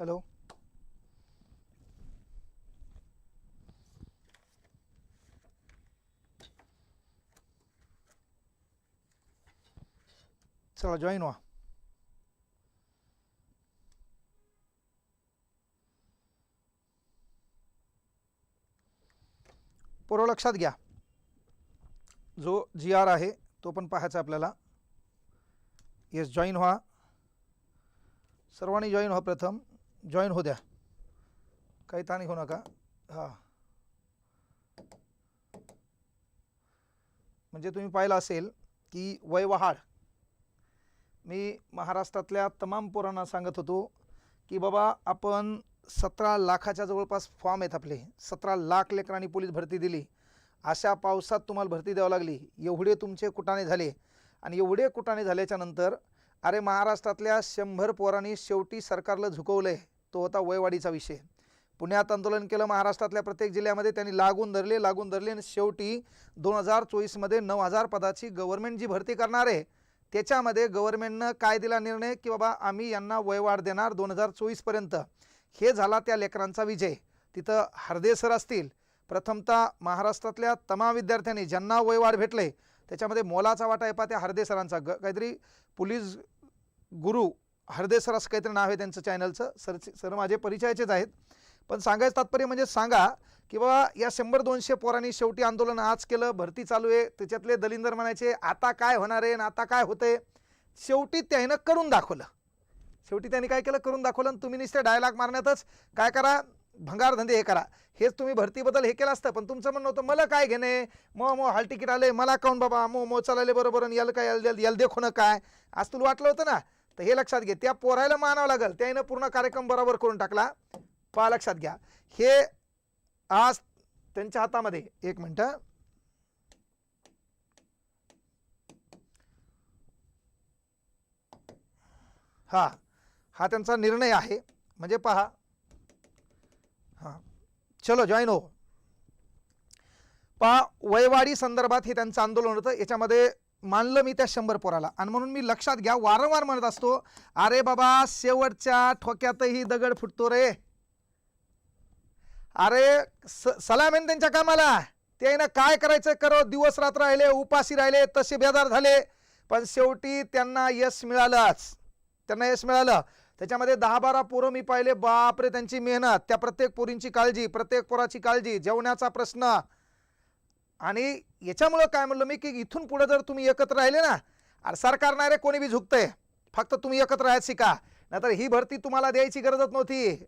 Hello. चला join व्हा. पूर्व लक्षात घ्या. जो जी आर आहे तो पण पाहायचा आपल्याला. येस जॉईन व्हा. सर्वांनी जॉईन व्हा प्रथम. जॉईन होऊ द्या. काही ताणी होऊ नका. हां. म्हणजे तुम्ही पाहिलं असेल की वयवहाड मी महाराष्ट्रातल्या तमाम पोरांना सांगत होतो की बाबा आपण सतरा लाखाच्या जवळपास फॉर्म आहेत आपले. सतरा लाख लेकरांनी पोलीस भरती दिली. अशा पावसात तुम्हाला भरती द्यावं लागली. एवढे तुमचे कुटाणे झाले. आणि एवढे कुटाणे झाल्याच्यानंतर अरे महाराष्ट्रातल्या शंभर पोरांनी शेवटी सरकारला झुकवलं आहे तो होता वयवाढीचा विषय. पुण्यात आंदोलन केलं महाराष्ट्रातल्या प्रत्येक जिल्ह्यामध्ये त्यांनी लागून धरले लागून धरले आणि शेवटी दोन हजार चोवीसमध्ये नऊ हजार पदाची गव्हर्नमेंट जी भरती करणार आहे त्याच्यामध्ये गव्हर्नमेंटनं काय दिला निर्णय की बाबा आम्ही यांना वयवाढ देणार दोन हजार चोवीसपर्यंत. हे झाला त्या लेकरांचा विजय. तिथं हरदेसर असतील. प्रथमतः महाराष्ट्रातल्या तमाम विद्यार्थ्यांनी ज्यांना वयवाढ भेटले त्याच्यामध्ये मोलाचा वाटा आहे पा त्या हरदेसरांचा ग काहीतरी पोलीस गुरु हरदे सर असं काहीतरी नाव आहे त्यांचं चॅनलचं सर सर माझे परिचयाचेच आहेत. पण सांगायचं तात्पर्य म्हणजे सांगा की बाबा या शंभर दोनशे पोरांनी शेवटी आंदोलन आज केलं भरती चालू आहे. त्याच्यातले दलिंदर म्हणायचे आता काय होणार आहे आणि आता काय होतंय? शेवटी त्यानं करून दाखवलं. शेवटी त्यांनी काय केलं? करून दाखवलं आणि तुम्ही नुसते डायलॉग मारण्यातच काय करा? भंगार धंदे हे करा. हेच तुम्ही भरतीबद्दल हे केलं असतं पण तुमचं म्हणणं होतं मला काय घेणे मग मो हॉल तिकीट आले मला काऊन बाबा मो मो चालले बरोबर आणि याला काय याल देखो ना काय आज तुला वाटलं होतं ना? तर हे लक्षात घे त्या पोरायला मानावं लागेल. त्यानं पूर्ण कार्यक्रम बरोबर करून टाकला. पहा लक्षात घ्या. हे आज त्यांच्या हातामध्ये एक मिनटं. हा हा त्यांचा निर्णय आहे. म्हणजे पहा. हां. चलो जॉईन हो. पहा वयवाडी संदर्भात हे त्यांचं आंदोलन होतं. याच्यामध्ये मानलं मी त्या शंभर पोराला. आणि म्हणून मी लक्षात घ्या वारंवार म्हणत असतो अरे बाबा शेवटच्या ठोक्यातही दगड फुटतो रे. अरे स सलाम त्यांच्या कामाला? ते ना काय करायचं करो दिवस रात्र राहिले उपाशी राहिले तसे बेदार झाले. पण शेवटी त्यांना यश मिळालंच. त्यांना यश मिळालं. त्याच्यामध्ये दहा बारा पोरं मी पाहिले. बापरे त्यांची मेहनत. त्या प्रत्येक पोरींची काळजी प्रत्येक पोराची काळजी जेवण्याचा प्रश्न आणि याच्यामुळं काय म्हणलं मी की इथून पुढे जर तुम्ही एकत्र राहिले ना अरे सरकार नाही रे कोणी बी झुकतंय. फक्त तुम्ही एकत्र राहायचं शिका. नाहीतर ही भरती तुम्हाला द्यायची गरजच नव्हती.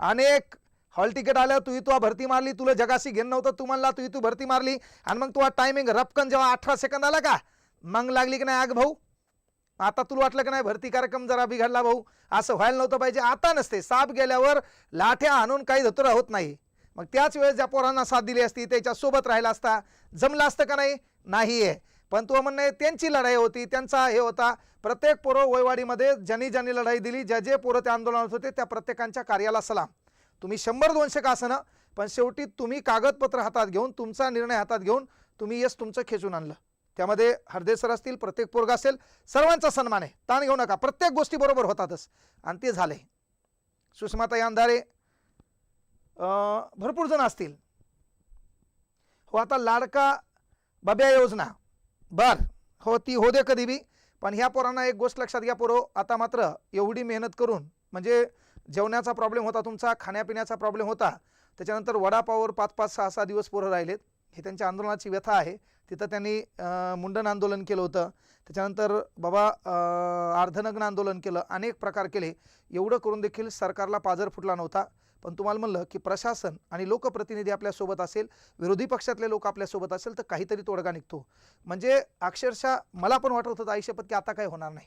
अनेक हॉल तिकीट आल्यावर तू तू भरती मारली तुला जगाशी घेणं नव्हतं तू म्हणला तू तू भरती मारली आणि मग तुला टायमिंग रपकन जेव्हा अठरा सेकंद आला का मग लागली की नाही आग भाऊ? आता तुला वाटलं की नाही भरती कार्यक्रम जरा बिघडला भाऊ? असं व्हायला नव्हतं पाहिजे. आता नसते. साप गेल्यावर लाठ्या आणून काही धतुरा होत नाही. मग त्याच वेळेस ज्या पोरांना साथ दिली असती त्याच्यासोबत राहिला असता जमलं असतं का नाही? नाही आहे पण तो म्हणणं आहे त्यांची लढाई होती त्यांचा हे होता. प्रत्येक पोरं वयवाडीमध्ये ज्यांनी ज्यांनी लढाई दिली ज्या जे पोरं त्या आंदोलनात होते त्या प्रत्येकांच्या कार्याला सलाम. तुम्ही शंभर दोनशे का असणं पण शेवटी तुम्ही कागदपत्र हातात घेऊन तुमचा निर्णय हातात घेऊन तुम्ही यश तुमचं खेचून आणलं. त्यामध्ये हरदेसर असतील प्रत्येक पोरगा असेल सर्वांचा सन्मान आहे. ताण घेऊ नका. प्रत्येक गोष्टी बरोबर होतातच. आणि ते झाले. सुषमाताई अंधारे भरपूर जण असतील. हो आता लाडका बब्या योजना. बर. हो ती हो दे कधी बी पण ह्या पोरांना एक गोष्ट लक्षात घ्या पोरो. आता मात्र एवढी मेहनत करून म्हणजे जेवणाचा प्रॉब्लेम होता तुमचा खाण्यापिण्याचा प्रॉब्लेम होता. त्याच्यानंतर वडापावर पाच पाच सहा सहा दिवस पोरं राहिलेत. हे त्यांच्या आंदोलनाची व्यथा आहे. तिथं त्यांनी मुंडन आंदोलन केलं होतं. त्याच्यानंतर बाबा अर्धनग्न आंदोलन केलं. अनेक प्रकार केले. एवढं करून देखील सरकारला पाजर फुटला नव्हता. पण तुम्हाला म्हणलं की प्रशासन आणि लोकप्रतिनिधी आपल्यासोबत असेल विरोधी पक्षातले लोक आपल्यासोबत असेल तर काहीतरी तोडगा निघतो. म्हणजे अक्षरशः मला पण वाटत होतं आयुष्यपत की आता काय होणार नाही.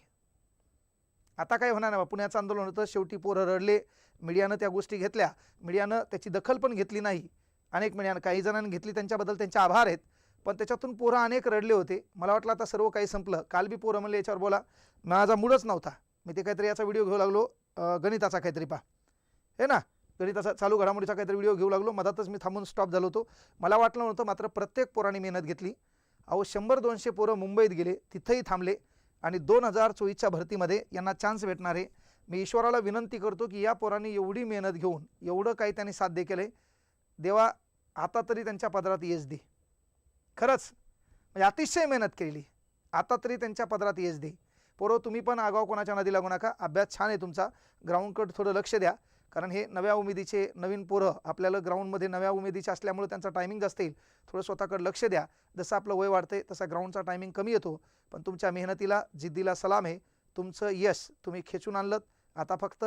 आता काय होणार नाही पुण्याचं आंदोलन होतं शेवटी पोरं रडले. मीडियानं त्या गोष्टी घेतल्या. मीडियानं त्याची दखल पण घेतली नाही. अनेक मीडियानं काही जणांनी घेतली त्यांच्याबद्दल त्यांचे आभार आहेत. पण त्याच्यातून पोरं अनेक रडले होते. मला वाटलं आता सर्व काही संपलं. काल बी पोरं म्हणले याच्यावर बोला. माझा मूडच नव्हता. मी ते काहीतरी याचा व्हिडिओ घेऊ लागलो. गणिताचा काहीतरी पा हे ना? तरी तसा चालू घडामोडीचा काहीतरी व्हिडिओ घेऊ लागलो. मधातच मी थांबून स्टॉप झालो होतो. मला वाटलं नव्हतं मात्र प्रत्येक पोराने मेहनत घेतली. अहो शंभर दोनशे पोरं मुंबईत गेले तिथंही थांबले आणि दोन हजार चोवीसच्या भरतीमध्ये यांना चान्स भेटणार. आहे मी ईश्वराला विनंती करतो की या पोरांनी एवढी मेहनत घेऊन एवढं काही त्यांनी साध्य केलंय. देवा आता तरी त्यांच्या पदरात यश दे. खरंच म्हणजे अतिशय मेहनत केलेली. आता तरी त्यांच्या पदरात यश दे. पोरं तुम्ही पण आगाव कोणाच्या नदी लागू नका. अभ्यास छान आहे तुमचा. ग्राउंडकडे थोडं लक्ष द्या. कारण हे नव्या उमेदीचे नवीन पोरं आपल्याला ग्राउंडमध्ये नव्या उमेदीचे असल्यामुळे त्यांचा टायमिंग जास्त येईल. थोडं स्वतःकडे लक्ष द्या. जसं आपलं वय वाढतंय तसा ग्राउंडचा टायमिंग कमी येतो. पण तुमच्या मेहनतीला जिद्दीला सलाम आहे. तुमचं यश तुम्ही खेचून आणलं. आता फक्त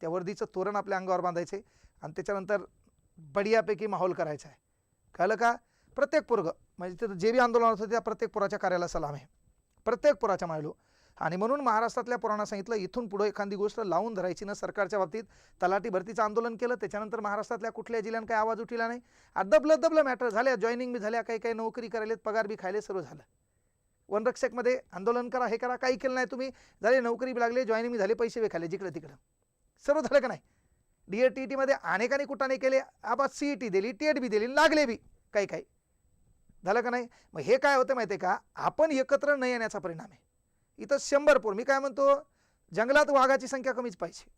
त्या वर्दीचं तोरण आपल्या अंगावर बांधायचे आणि त्याच्यानंतर बढियापैकी माहोल करायचा आहे. कळलं का? प्रत्येक पोरगं म्हणजे तिथं जे बी आंदोलन होतं त्या प्रत्येक पुराच्या कार्याला सलाम आहे. प्रत्येक पुराच्या मायलो. आणि म्हणून महाराष्ट्रातल्या पोरांना सांगितलं इथून पुढे एखादी गोष्ट लावून धरायची ना सरकारच्या बाबतीत. तलाठी भरतीचं आंदोलन केलं त्याच्यानंतर महाराष्ट्रातल्या कुठल्या जिल्ह्यात काही आवाज उठला नाही. दबलं दबलं मॅटर झाल्या जॉईनिंग बी झाल्या काही काही नोकरी करायलेत पगार बी खायले सर्व झालं. वनरक्षकमध्ये आंदोलन करा हे करा काही केलं नाही तुम्ही. झाले नोकरी बी लागले जॉईनिंग बी झाले पैसे बी खाले जिकडं तिकडं. सर्व झालं का नाही? डी ए टी टीमध्ये अनेकांनी कुठाने केले आबा सी ई टी दिली एड बी दिली लागले बी काही काही. झालं का नाही? मग हे काय होतं माहिती आहे का? आपण एकत्र न येण्याचा परिणाम आहे. इथं शंभर पोर. मी काय म्हणतो जंगलात वाघाची संख्या कमीच पाहिजे.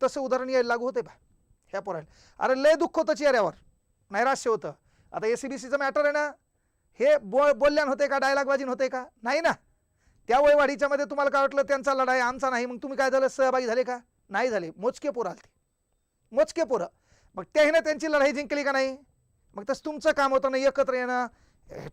तसं उदाहरण यायला लागू होते बा ह्या पोराला अरे लय दुःख होतं चेहऱ्यावर. नैराश्य होतं. आता ए सी बी सीचं मॅटर आहे ना हे बो बोलल्यान होते का डायलॉगबाजीन होते का? नाही ना. त्या वयवाढीच्या मध्ये तुम्हाला काय वाटलं त्यांचा लढाई आमचा नाही मग तुम्ही काय झालं सहभागी झाले का? नाही झाले. मोजके पोरं आलते. मोजके पोरं. मग त्याहीनं त्यांची लढाई जिंकली का नाही? मग तसं तुमचं काम होतं ना एकत्र येणं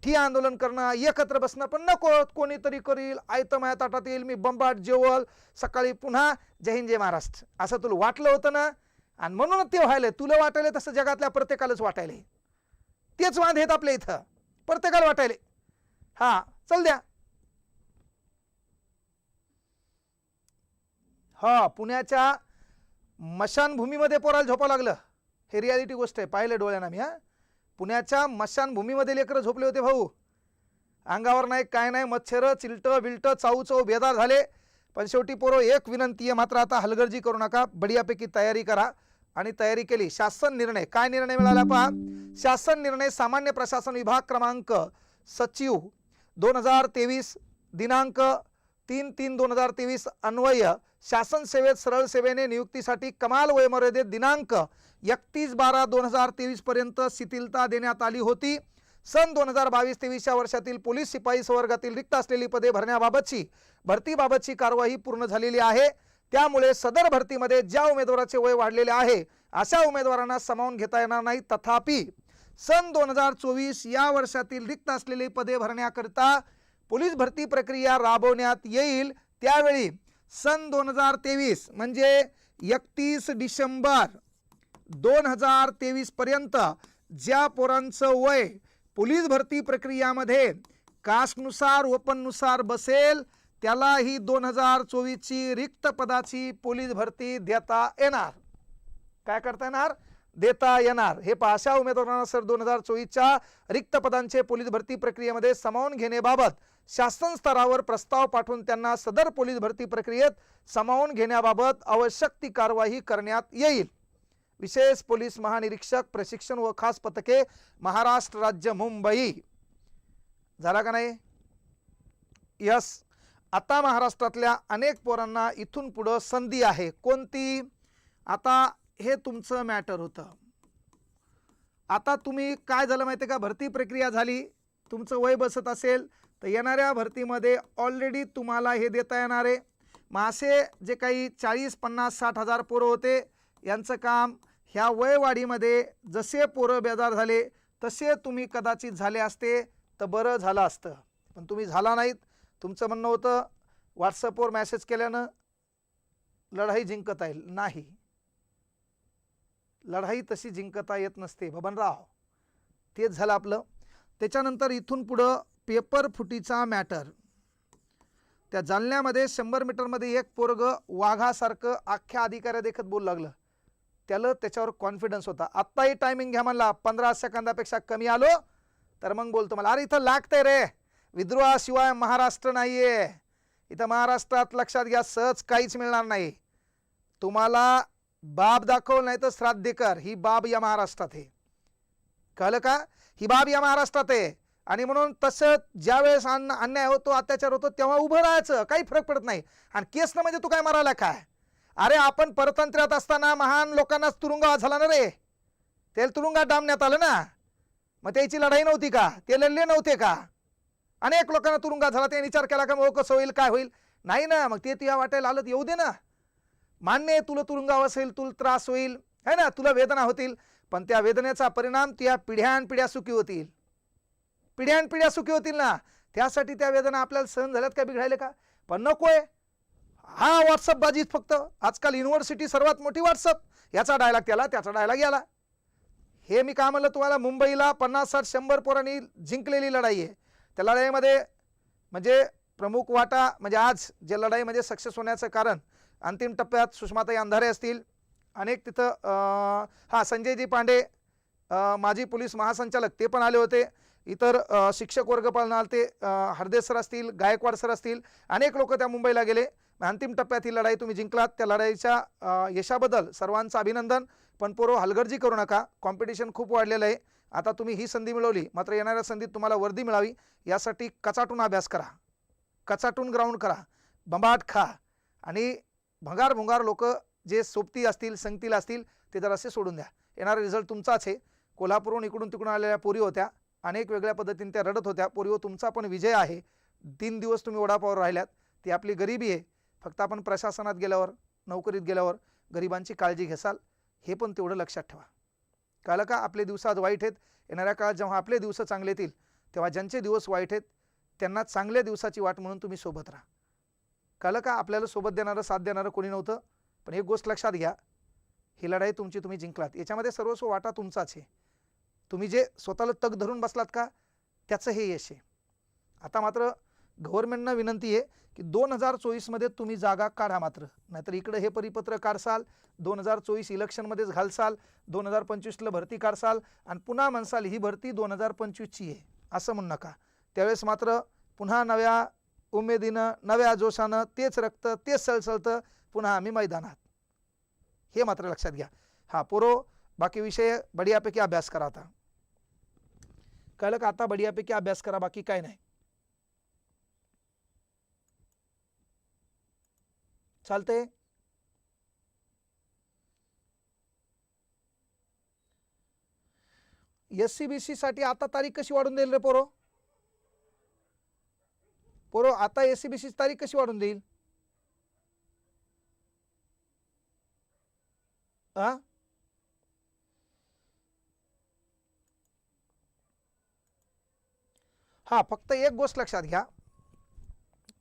ठी आंदोलन करणं एकत्र बसणं पण नको कोणीतरी करील आयतं माया ताटात येईल मी बंबाट जेवल सकाळी पुन्हा जय हिंद जय महाराष्ट्र. असं तुला वाटलं होतं ना? आणि म्हणूनच ते व्हायला तुला वाटायला तसं जगातल्या प्रत्येकालाच वाटायला तेच वाद आहेत आपल्या इथं. प्रत्येकाला वाटायले हा चल द्या. हा पुण्याच्या मशानभूमीमध्ये पोराला झोपा लागलं. हे रियालिटी गोष्ट आहे. पाहिलं डोळ्यांना मी हा? पुण्याच्या मशानभूमीमध्ये लेकरं झोपले होते भाऊ. अंगावर नाही काय नाही मच्छर चिलटं बिलटं चाऊ चाऊ बेदार झाले. पण शेवटी पोरं एक विनंती आहे मात्र आता हलगर्जी करू नका. बढियापैकी तयारी करा आणि तयारी केली. शासन निर्णय. काय निर्णय मिळाला पहा? शासन निर्णय सामान्य प्रशासन विभाग क्रमांक सचिव दोन हजार तेवीस दिनांक तीन तीन दोन हजार तेवीस अन्वय शासन सेवेत सरळ सेवेने नियुक्तीसाठी कमाल वयमर्यादेत दिनांक एकतीस बारा दोन हजार तेवीसपर्यंत शिथिलता देण्यात आली होती. सन दोन हजार बावीस तेवीसच्या वर्षातील पोलीस शिपाई संवर्गातील रिक्त असलेली पदे भरण्याबाबतची भरतीबाबतची कारवाई पूर्ण झालेली आहे. त्यामुळे सदर भरतीमध्ये ज्या उमेदवाराचे वय वाढलेले आहे अशा उमेदवारांना सामावून घेता येणार नाही. तथापि सन दोन हजार चोवीस या वर्षातील रिक्त असलेली पदे भरण्याकरिता पोलीस भरती प्रक्रिया राबवण्यात येईल. त्यावेळी सन दोन हजार तेवीस म्हणजे एकतीस डिसेंबर दोन हजार तेवीस पर्यंत ज्या पोरांचं वय पोलीस भरती प्रक्रियामध्ये कास्टनुसार ओपननुसार बसेल त्याला ही दोन हजार चोवीसची रिक्त पदाची पोलीस भरती देता येणार. काय करता येणार? देता येणार. हे पहा अशा उमेदवारांना सर दोन हजार चोवीसच्या रिक्त पदांचे पोलीस भरती प्रक्रियेमध्ये सामावून घेण्याबाबत शासन स्तरावर प्रस्ताव पाठवून त्यांना सदर पोलीस भरती प्रक्रियेत सामावून घेण्याबाबत आवश्यक ती कारवाई करण्यात येईल. विशेष पोलीस महानिरीक्षक प्रशिक्षण व खास पथके महाराष्ट्र राज्य मुंबई. झाला का नाही? यस. आता महाराष्ट्रातल्या अनेक पोरांना इथून पुढं संधी आहे. कोणती? आता हे तुमचं मॅटर होतं. आता तुम्ही काय झालं माहिती का? भरती प्रक्रिया झाली. तुमचं वय बसत असेल तर येणाऱ्या भरतीमध्ये ऑलरेडी तुम्हाला हे देता येणार आहे. मासे जे काही चाळीस पन्नास साठ हजार पोरं होते यांचं काम ह्या वयवाढीमध्ये जसे पोरं बेजार झाले तसे तुम्ही कदाचित झाले असते तर बरं झालं असतं. पण तुम्ही झाला नाहीत. तुमचं म्हणणं होतं व्हॉट्सअपवर मेसेज केल्यानं लढाई जिंकता येईल. नाही. लढाई तशी जिंकता येत नसते. बबनराव तेच झालं आपलं. त्याच्यानंतर इथून पुढं पेपर फुटीचा मॅटर त्या जालन्यामध्ये शंभर मीटरमध्ये एक पोरग वाघासारखं अख्ख्या अधिकाऱ्या देखत बोलू लागलं. त्याला त्याच्यावर कॉन्फिडन्स होता. आत्ताही टायमिंग घ्या म्हणला पंधरा सेकंदापेक्षा कमी आलो तर मग बोलतो मला अरे इथं लागतंय रे. विद्रोहाशिवाय महाराष्ट्र नाहीये. इथं महाराष्ट्रात लक्षात घ्या सहज काहीच मिळणार नाही. तुम्हाला बाब दाखव नाही तर श्राद्ध कर ही बाब या महाराष्ट्रात आहे. कळलं का? ही बाब या महाराष्ट्रात आहे. आणि म्हणून तसं ज्या वेळेस अन्न अन्याय होतो अत्याचार होतो तेव्हा उभं राहायचं. काही फरक पडत नाही. आणि केसनं म्हणजे तू काय मारायला काय? अरे आपण परतंत्र्यात असताना महान लोकांना तुरुंगात झाला ना रे. तेल तुरुंगात डांबण्यात आलं ना. मग त्याची लढाई नव्हती का? ते लढले नव्हते का? अनेक लोकांना तुरुंगात झाला. त्याने विचार केला का मग कसं होईल काय होईल? नाही ना. मग ते तुझ्या वाटायला आलं तर येऊ दे ना. मान्य आहे तुला तुरुंगाव असेल तुला त्रास होईल है ना? तुला वेदना होतील पण त्या वेदनेचा परिणाम तुझ्या पिढ्यान पिढ्या सुखी होतील. पिढ्यान पिढ्या सुखी होतील ना? त्यासाठी त्या वेदना आपल्याला सहन झाल्यात का बिघडायले का? पण नको आहे. हा व्हॉट्सअप बाजीत फक्त. आजकाल युनिव्हर्सिटी सर्वात मोठी व्हॉट्सअप याचा डायलॉग त्याला त्याचा डायलॉग याला. हे मी काय म्हणलं तुम्हाला? मुंबईला पन्नास साठ शंभर पोरांनी जिंकलेली लढाई आहे. त्या लढाईमध्ये म्हणजे प्रमुख वाटा म्हणजे आज जे लढाईमध्ये सक्सेस होण्याचं कारण अंतिम टप्प्यात सुषमाताई अंधारे असतील. अनेक तिथं अं, हा संजयजी पांडे माजी पोलीस महासंचालक ते पण आले होते. इतर शिक्षक वर्ग पण आले ते हरदेस सर असतील गायकवाड सर असतील अनेक लोक त्या मुंबईला गेले. अंतिम टप्प्यात ही लढाई तुम्ही जिंकलात. त्या लढाईच्या यशाबद्दल सर्वांचं अभिनंदन. पण पोरो हलगर्जी करू नका. कॉम्पिटिशन खूप वाढलेलं आहे. आता तुम्ही ही संधी मिळवली. मात्र येणाऱ्या संधीत तुम्हाला वर्दी मिळावी. यासाठी कचाटून अभ्यास करा. कचाटून ग्राउंड करा बंबाट खा आणि भंगार भुंगार लोक जे सोबती असतील संगतील असतील ते जरासे सोडून द्या. येणारा रिझल्ट तुमचाच आहे. कोल्हापूरहून इकडून तिकडून आलेल्या पोरी होत्या अनेक वेगळ्या पद्धतीने त्या रडत होत्या. पोरीवर हो, तुमचा पण विजय आहे. तीन दिवस तुम्ही वडापावर राहिल्यात. ती आपली गरिबी आहे. फक्त आपण प्रशासनात गेल्यावर नोकरीत गेल्यावर गरिबांची काळजी घेसाल हे पण तेवढं लक्षात ठेवा. कळलं का आपले दिवस आज वाईट आहेत. येणाऱ्या काळात जेव्हा आपले दिवस चांगले येतील तेव्हा ज्यांचे दिवस वाईट आहेत त्यांना चांगल्या दिवसाची वाट म्हणून तुम्ही सोबत राहा. कळलं का? आपल्याला सोबत देणारं साथ देणारं कोणी नव्हतं. पण एक गोष्ट लक्षात घ्या. ही लढाई तुमची तुम्ही जिंकलात. याच्यामध्ये सर्वस्व वाटा तुमचाच आहे. तुम्ही जे स्वतःला तग धरून बसलात का? त्याचं हे यश आहे. आता मात्र गव्हर्नमेंटनं विनंती आहे की दोन हजार चोवीसमध्ये तुम्ही जागा काढा मात्र. नाहीतर इकडं हे परिपत्र काढसाल दोन हजार चोवीस इलेक्शनमध्येच घालसाल दोन हजार पंचवीसला भरती काढसाल आणि पुन्हा म्हणसाल ही भरती दोन हजार पंचवीसची आहे. असं म्हणू नका. त्यावेळेस मात्र पुन्हा नव्या उमेदीनं नव्या जोशानं तेच रक्त तेच सळसळतं पुन्हा आम्ही मैदानात. हे मात्र लक्षात घ्या. हा पोरो बाकी विषय बढियापैकी अभ्यास करा आता. कळलं का आता बढियापैकी अभ्यास करा बाकी काय नाही? चालतंय? एस सी बी सी साठी आता तारीख कशी वाढून देईल रे पोरो? पोरो आता एस सी बी सीची तारीख कशी वाढून देईल? आ? हा फक्त एक गोष्ट लक्षात घ्या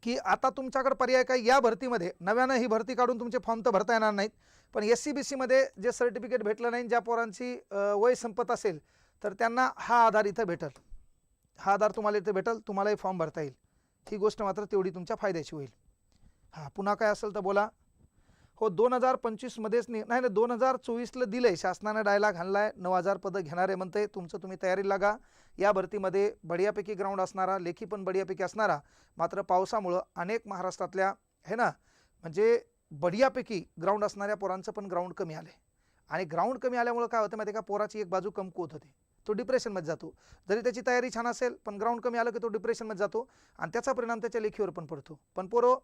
की आता तुमच्याकडे पर्याय काय? या भरतीमध्ये नव्यानं ही भरती काढून तुमचे फॉर्म तर भरता येणार नाहीत पण एस सी बी सीमध्ये जे सर्टिफिकेट भेटलं नाही ज्या पोरांची वय संपत असेल तर त्यांना हा आधार इथं भेटल. हा आधार तुम्हाला इथं भेटल तुम्हालाही फॉर्म भरता येईल. ही गोष्ट मात्र तेवढी तुमच्या फायद्याची होईल. हां पुन्हा काय असेल तर बोला. हो दोन हजार पंचवीसमध्येच नि नाही नाही दोन हजार चोवीसला दिलं आहे शासनानं डायलॉग आणला आहे नऊ हजार पदं घेणारे म्हणते तुमचं तुम्ही तयारी लागा. या भरतीमध्ये बढियापैकी ग्राउंड असणारा लेखी पण बढियापैकी असणारा मात्र पावसामुळं अनेक महाराष्ट्रातल्या हे ना म्हणजे बढियापैकी ग्राउंड असणाऱ्या पोरांचं पण ग्राउंड कमी आलं आहे आणि ग्राउंड कमी आल्यामुळं काय होतं माहिती आहे का? पोराची एक बाजू कमकुवत होते. तो डिप्रेशनमध्ये जातो. जरी त्याची तयारी छान असेल पण ग्राउंड कमी आलं की तो डिप्रेशनमध्ये जातो आणि त्याचा परिणाम त्याच्या लेखीवर पण पडतो. पण पोरो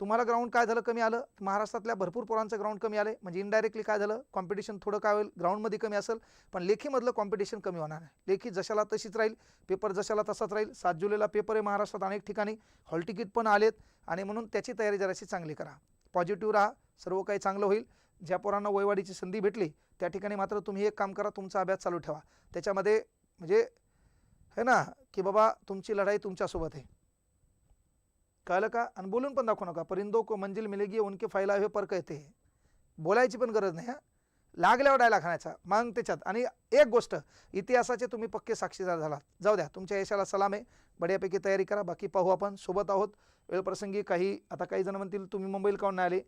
तुम्हाला ग्राउंड काय झालं कमी आलं? महाराष्ट्रातल्या भरपूर पोरांचं ग्राउंड कमी आले म्हणजे इनडायरेक्टली काय झालं? कॉम्पिटिशन थोडं काय होईल? ग्राउंडमध्ये कमी असेल पण लेखीमधलं कॉम्पिटिशन कमी होणार आहे. लेखी जशाला तशीच राहील पेपर जशाला तसाच राहील. सात जुलैला पेपर आहे महाराष्ट्रात अनेक ठिकाणी. हॉल तिकीट पण आलेत आणि म्हणून त्याची तयारी जराशी चांगली करा. पॉझिटिव्ह राहा सर्व काही चांगलं होईल. ज्या पोरांना वयवाढीची संधी भेटली त्या ठिकाणी मात्र तुम्ही एक काम करा तुमचा अभ्यास चालू ठेवा. त्याच्यामध्ये म्हणजे है ना की बाबा तुमची लढाई तुमच्यासोबत आहे. कळलं का? आणि बोलून पण दाखवू नका. परिंदो को मंजिल मिलेगी उनके फैला हे पर कहते बोलायची पण गरज नाही लागल्यावर डायला खाण्याचा मग त्याच्यात. आणि एक गोष्ट इतिहासाचे तुम्ही पक्के साक्षीदार झालात. जाऊ द्या तुमच्या यशाला सलाम आहे. बड्यापैकी तयारी करा. बाकी पाहू आपण. सोबत आहोत. वेळप्रसंगी काही आता काही जण म्हणतील तुम्ही मुंबईला काऊन नाही आले?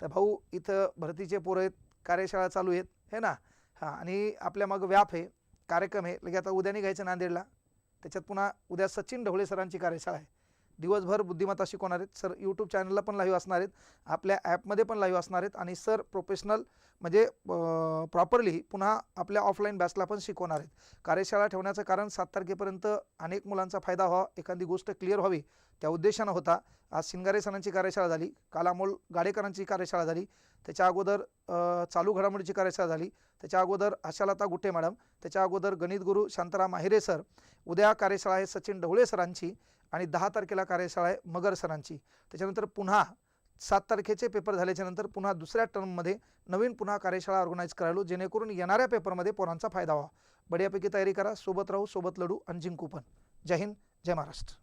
तर भाऊ इथं भरतीचे पोरं आहेत कार्यशाळा चालू आहेत हे ना? हां आणि आपल्या मग व्याप आहे कार्यक्रम आहे. लगे आता उद्या निघायचं नांदेडला. त्याच्यात पुन्हा उद्या सचिन ढवळे सरांची कार्यशाळा आहे. दिवसभर बुद्धिमत्ता शिकवणार आहेत. सर यूट्यूब चॅनलला पण लाईव्ह असणार आहेत. आपल्या ॲपमध्ये पण लाईव्ह असणार आहेत. आणि सर प्रोफेशनल म्हणजे प्रॉपरली पुन्हा आपल्या ऑफलाईन बॅचला पण शिकवणार आहेत. कार्यशाळा ठेवण्याचं कारण सात तारखेपर्यंत अनेक मुलांचा फायदा व्हावा. एखादी गोष्ट क्लिअर व्हावी. त्या उद्देशानं होता. आज शिंगारे सणांची कार्यशाळा झाली. काल अमोल गाडेकरांची कार्यशाळा झाली. त्याच्या अगोदर चालू घडामोडीची कार्यशाळा झाली. त्याच्या अगोदर आशालता गुट्टे मॅडम. त्याच्या अगोदर गणित गुरु शांताराम माहिरे सर. उद्या कार्यशाळा आहे सचिन ढवळे सरांची आणि दहा तारखेला कार्यशाळा आहे मगर सरांची. त्याच्यानंतर पुन्हा सात तारखेचे पेपर झाल्याच्यानंतर पुन्हा दुसऱ्या टर्ममध्ये नवीन पुन्हा कार्यशाळा ऑर्गनाईज करायलो जेणेकरून येणाऱ्या पेपरमध्ये पोरांचा फायदा व्हावा. बढियापैकी तयारी करा. सोबत राहू सोबत लढू. आणि जिंकू पण. जय हिंद जय महाराष्ट्र.